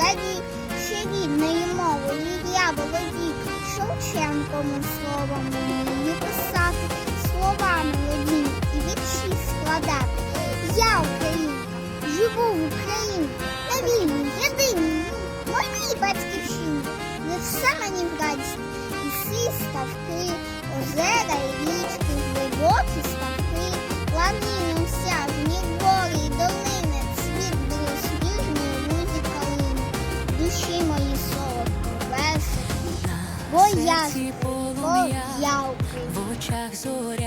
раді ще рідної мови, я володію Шевченковим словом вмію писати, слова молоді і вірші складати. Я українка, живу в Україні, на вільній, моїй батьківщині. Не все мені в радість, ліси, ставки, озера душі мої солодко, вершики, бо я, бо я в очах зоря,